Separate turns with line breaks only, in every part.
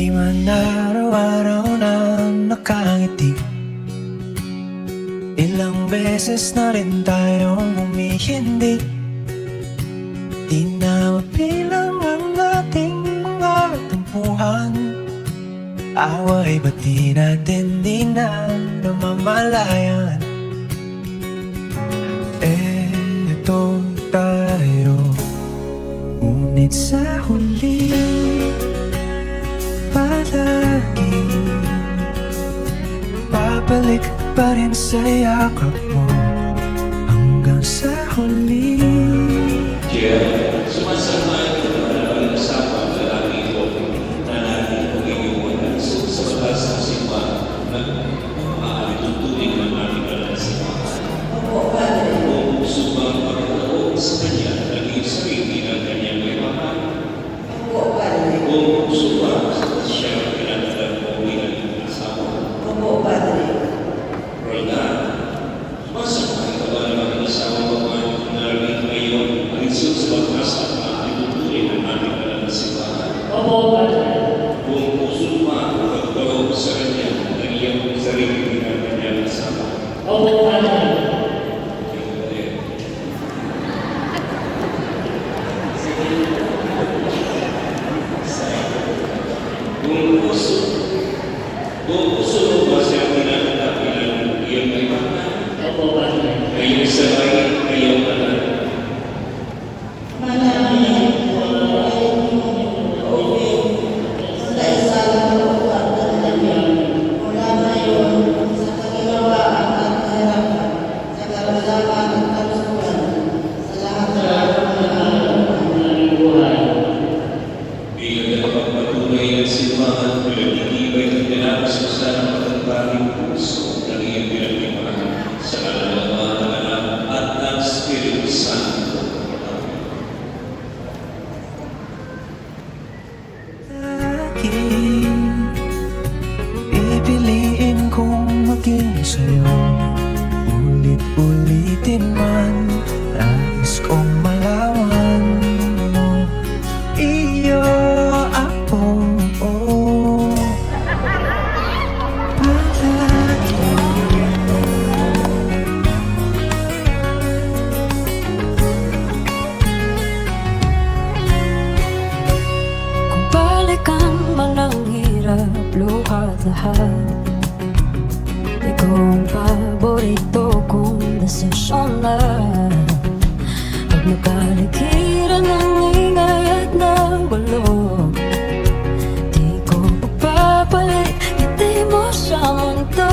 Di man araw-araw na nakangiti Ilang beses na rin tayong humihindi. Di na mapilang ang ating mga tumpuhan Away ba't di natin di na namamalayan? Eh, ito tayo. Ngunit sa huli Babalik pa rin sa yakap mo Hanggang sa huli
Thank you. Pag nagkalikiran ng ingay at ng bulog Di ko papapalit, ngiti mo mundo.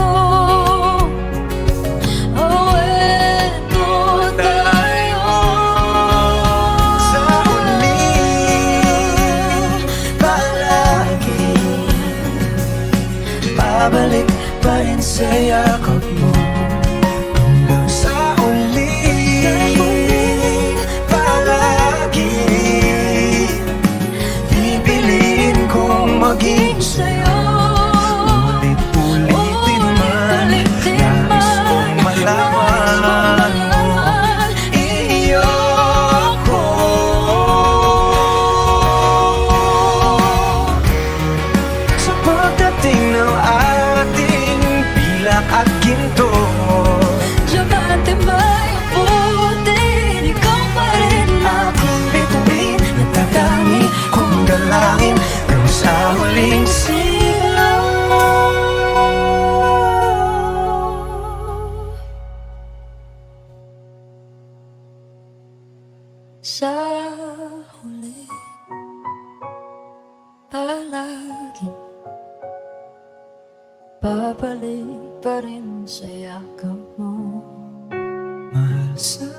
Oh, eto tayo.
Sa huli Palagi. Babalik pa sa yakap mo
So.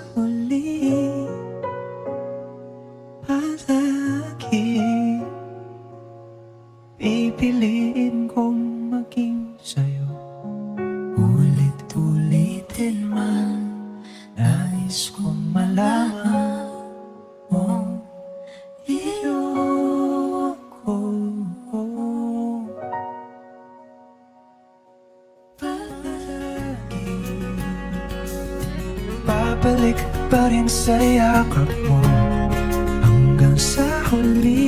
Babalik pa rin sa yakap mo.
Hanggang sa huli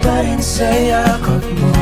pa rin sa yakap mo.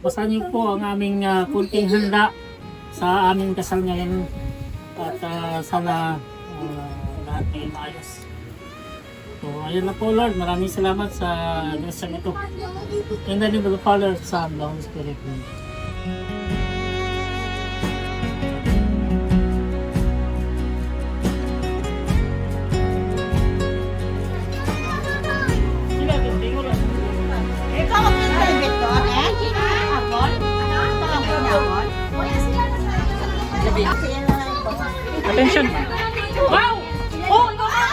Basta niyo po ang aming uh, kunting handa sa aming kasal ngayon at ah, sana ah, lahat ay maayos. So, ayun na po Lord, maraming salamat sa lesson ito. In the name of the Father, Son, and Holy Spirit. Amen. Attention! Wow!
Oh, ikaw ka!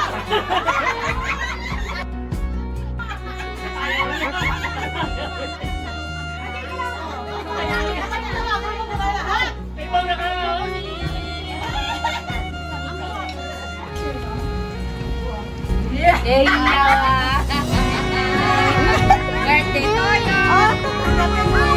Birthday to you!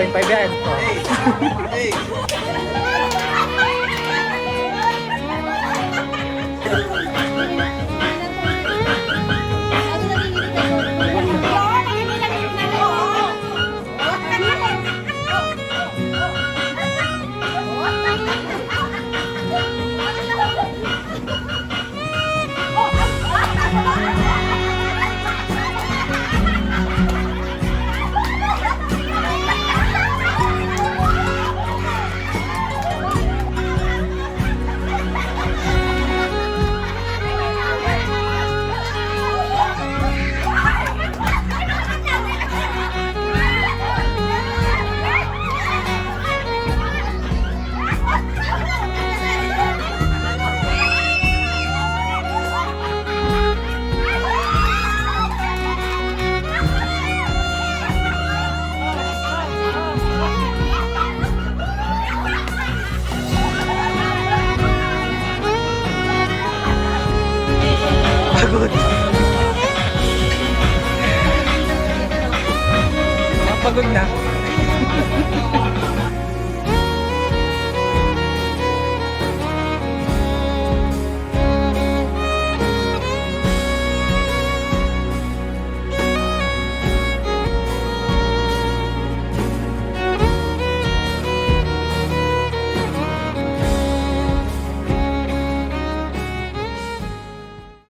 2.5 yan.
Oh.